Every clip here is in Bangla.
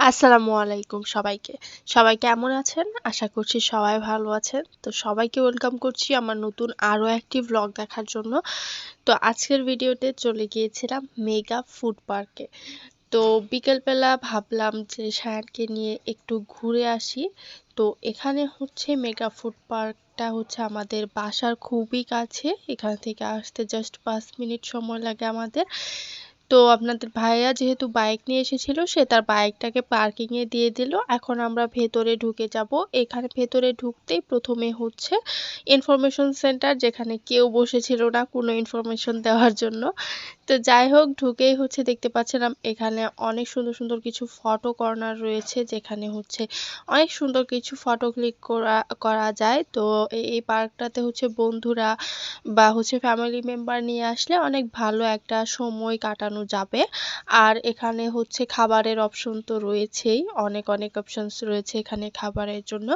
আসসালামু আলাইকুম সবাইকে। সবাই কেমন আছেন? আশা করছি সবাই ভালো আছেন। তো সবাইকে ওয়েলকাম করছি আমার নতুন আরও একটি ভ্লগ দেখার জন্য। তো আজকের ভিডিওতে চলে গিয়েছিলাম মেগা ফুড পার্কে। তো বিকেলবেলা ভাবলাম যে সায়ানকে নিয়ে একটু ঘুরে আসি। তো এখানে হচ্ছে মেগা ফুড পার্কটা হচ্ছে আমাদের বাসার খুবই কাছে। এখান থেকে আসতে জাস্ট পাঁচ মিনিট সময় লাগে আমাদের। তো আপনাদের ভাইয়া যেহেতু বাইক নিয়ে এসেছিল, সে তার বাইকটাকে পার্কিংয়ে দিয়ে দিল। এখন আমরা ভেতরে ঢুকে যাব। এখানে ভেতরে ঢুকতেই প্রথমে হচ্ছে ইনফরমেশন সেন্টার যেখানে কেউ বসেছিল না কোনো ইনফরমেশন দেওয়ার জন্য। তো যাই হোক, ঢুকেই হচ্ছে দেখতে পাচ্ছিলাম এখানে অনেক সুন্দর সুন্দর কিছু ফটো কর্নার রয়েছে যেখানে হচ্ছে অনেক সুন্দর কিছু ফটো ক্লিক করা করা যায়। তো এই পার্কটাতে হচ্ছে বন্ধুরা বা হচ্ছে ফ্যামিলি মেম্বার নিয়ে আসলে অনেক ভালো একটা সময় কাটানো যাবে। আর এখানে হচ্ছে খাবারের অপশন তো রয়েছেই, অনেক অনেক অপশনস রয়েছে এখানে খাবারের জন্য।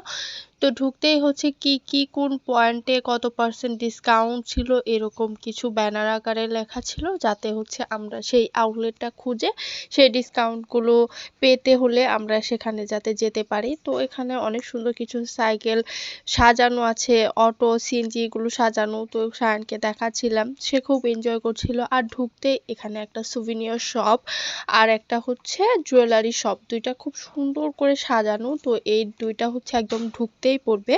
তো ঢুকতেই হচ্ছে কি কি, কোন পয়েন্টে কত পার্সেন্ট ডিসকাউন্ট ছিল, এরকম কিছু ব্যানার আকারে লেখা ছিল, যাতে হচ্ছে আমরা সেই আউটলেটটা খুঁজে সেই ডিসকাউন্টগুলো পেতে হলে আমরা সেখানে যাতে যেতে পারি। তো এখানে অনেক সুন্দর কিছু সাইকেল সাজানো আছে অটো সিএনজি এগুলো সাজানো। তো সায়নকে দেখাচ্ছিলাম, সে খুব এনজয় করছিল। আর ঢুকতে এখানে একটা সুভিনিয়র শপ আর একটা হচ্ছে জুয়েলারি শপ দুইটা খুব সুন্দর করে সাজানো। তো এই দুইটা হচ্ছে একদম ঢুকতেই পড়বে।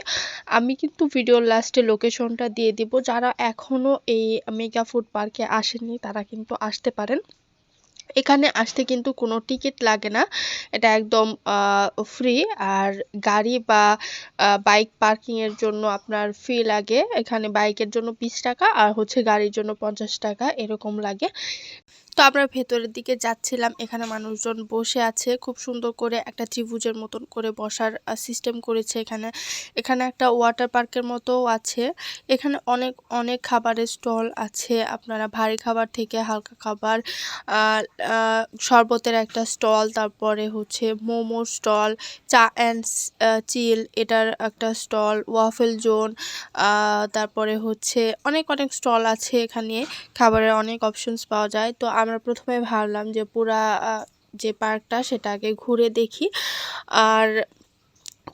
আমি কিন্তু ভিডিওর লাস্টে লোকেশনটা দিয়ে দিব। যারা এখনও এই মেগা ফুড পার্কে আসেনি তারা কিন্তু আসতে পারেন। এখানে আসতে কিন্তু কোনো টিকিট লাগে না। এটা একদম ফ্রি আর গাড়ি বা বাইক পার্কিংয়ের জন্য আপনার ফি লাগে। এখানে বাইকের জন্য বিশ টাকা আর হচ্ছে গাড়ির জন্য পঞ্চাশ টাকা এরকম লাগে। তো আমরা ভেতরের দিকে যাচ্ছিলাম। এখানে মানুষজন বসে আছে, খুব সুন্দর করে একটা ত্রিভুজের মতন করে বসার সিস্টেম করেছে এখানে। এখানে একটা ওয়াটার পার্কের মতোও আছে। এখানে অনেক অনেক খাবারের স্টল আছে। আপনারা ভারী খাবার থেকে হালকা খাবার শরবতের একটা স্টল তারপরে হচ্ছে momo stall cha and chill এটার একটা স্টল ওয়াফেল জোন তারপরে হচ্ছে অনেক অনেক স্টল আছে এখানে। খাবারের অনেক অপশনস পাওয়া যায়। তো আমরা প্রথমে ভাবলাম যে পুরা যে পার্কটা সেটাকে ঘুরে দেখি। আর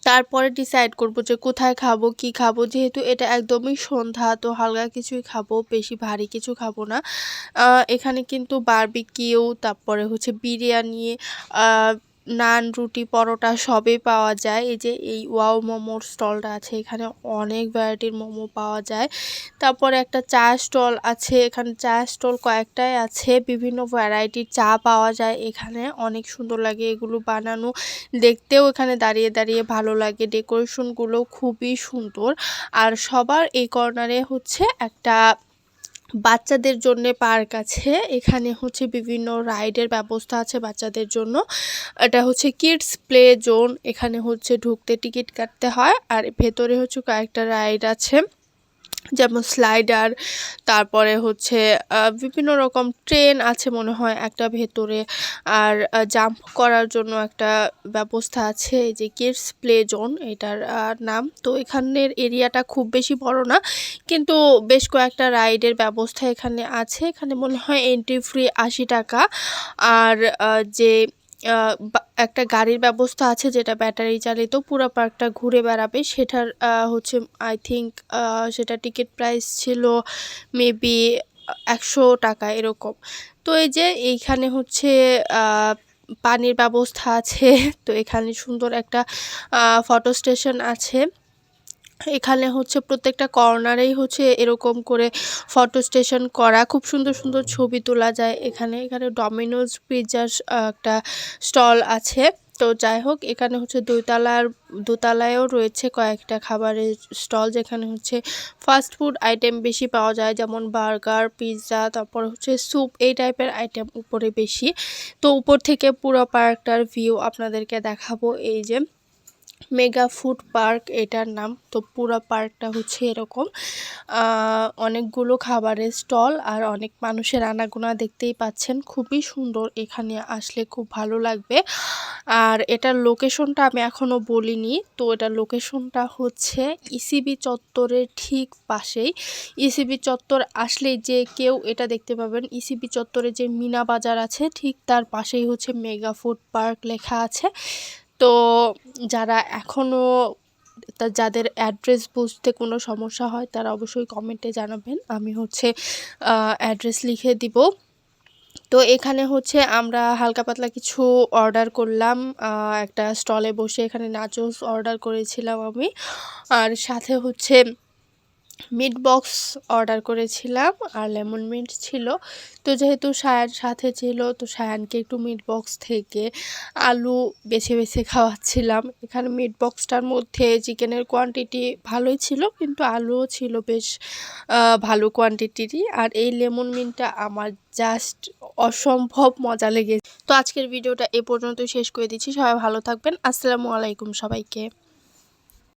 তারপরে ডিসাইড করব যে কোথায় খাব, কি খাব। যেহেতু এটা একদমই সন্ধ্যা, তো হালকা কিছুই খাব, বেশি ভারী কিছু খাব না। এখানে কিন্তু বারবিকিউ তারপরে হচ্ছে বিরিয়ানি নান, রুটি, পরোটা সবই পাওয়া যায়। এই যে এই ওয়াও মোমোর স্টলটা আছে, এখানে অনেক ভ্যারাইটির মোমো পাওয়া যায়। তারপরে একটা চা স্টল আছে, এখানে চা স্টল কয়েকটাই আছে। বিভিন্ন ভ্যারাইটির চা পাওয়া যায় এখানে, অনেক সুন্দর লাগে এগুলো বানানো। দেখতেও এখানে দাঁড়িয়ে দাঁড়িয়ে ভালো লাগে ডেকোরেশনগুলো খুবই সুন্দর। আর সবার এই কর্নারে হচ্ছে একটা বাচ্চাদের জন্য পার্ক আছে। এখানে হচ্ছে বিভিন্ন রাইডের ব্যবস্থা আছে বাচ্চাদের জন্য। এটা হচ্ছে কিডস প্লে জোন। এখানে হচ্ছে ঢুকতে টিকিট কাটতে হয়। আর ভেতরে হচ্ছে কয়েকটা রাইড আছে। যেমন স্লাইডার তারপরে হচ্ছে বিভিন্ন রকম ট্রেন আছে মনে হয় একটা ভেতরে। আর জাম্প করার জন্য একটা ব্যবস্থা আছে, এই যে কিডস প্লে জোন এটার নাম। তো এখানের এরিয়াটা খুব বেশি বড় না, কিন্তু বেশ কয়েকটা রাইডের ব্যবস্থা এখানে আছে। এখানে মনে হয় এন্ট্রি ফ্রি আশি টাকা। আর যে একটা গাড়ির ব্যবস্থা আছে যেটা ব্যাটারি চালিত, পুরো পার্কটা ঘুরে বেড়াবে। সেটার হচ্ছে আই থিঙ্ক সেটা টিকিট প্রাইস ছিল মেবি একশো টাকা এরকম। তো এই যে এইখানে হচ্ছে পানির ব্যবস্থা আছে। তো এখানে সুন্দর একটা ফটো স্টেশন আছে। এখানে হচ্ছে প্রত্যেকটা কর্নারেই হচ্ছে এরকম করে ফটো স্টেশন করা। খুব সুন্দর সুন্দর ছবি তোলা যায় এখানে। এখানে ডমিনোজ পিৎজার একটা স্টল আছে। তো যাই হোক, এখানে হচ্ছে দুইতলার, দোতলায়ও রয়েছে কয়েকটা খাবারের স্টল যেখানে হচ্ছে ফাস্ট ফুড আইটেম বেশি পাওয়া যায়, যেমন বার্গার পিৎজা তারপর হচ্ছে স্যুপ এই টাইপের আইটেম উপরে বেশি। তো উপর থেকে পুরো পার্কটার ভিউ আপনাদেরকে দেখাবো। এই যে মেগা ফুড পার্ক এটার নাম। তো পুরো পার্কটা হচ্ছে এরকম। অনেকগুলো খাবারের স্টল আর অনেক মানুষের আনাগোনা দেখতেই পাচ্ছেন। খুবই সুন্দর। এখানে আসলে খুব ভালো লাগবে। আর এটার লোকেশনটা আমি এখনও বলিনি। তো এটার লোকেশনটা হচ্ছে ইসিবি চত্বরের ঠিক পাশেই। ইসিবি চত্বর আসলেই যে কেউ এটা দেখতে পাবেন। ইসিবি চত্বরে যে মিনা বাজার আছে, ঠিক তার পাশেই হচ্ছে মেগা ফুড পার্ক লেখা আছে। তো যারা এখনও তা যাদের অ্যাড্রেস বুঝতে কোনো সমস্যা হয়, তারা অবশ্যই কমেন্টে জানাবেন। আমি হচ্ছে অ্যাড্রেস লিখে দিব। তো এখানে হচ্ছে আমরা হালকা পাতলা কিছু অর্ডার করলাম। একটা স্টলে বসে এখানে নাচোস অর্ডার করেছিলাম আমি। আর সাথে হচ্ছে মিট বক্স অর্ডার করেছিলাম আর লেমন মিন্ট ছিল। তো যেহেতু সায়ান সাথে ছিল, তো সায়ানকে একটু মিট বক্স থেকে আলু বেছে বেছে খাওয়াচ্ছিলাম। এখানে মিট বক্সটার মধ্যে চিকেনের কোয়ান্টিটি ভালোই ছিল, কিন্তু আলুও ছিল বেশ ভালো কোয়ান্টিটিরই আর এই লেমন মিন্টটা আমার জাস্ট অসম্ভব মজা লেগেছে। তো আজকের ভিডিওটা এ পর্যন্তই শেষ করে দিচ্ছি। সবাই ভালো থাকবেন। আসসালামু আলাইকুম সবাইকে।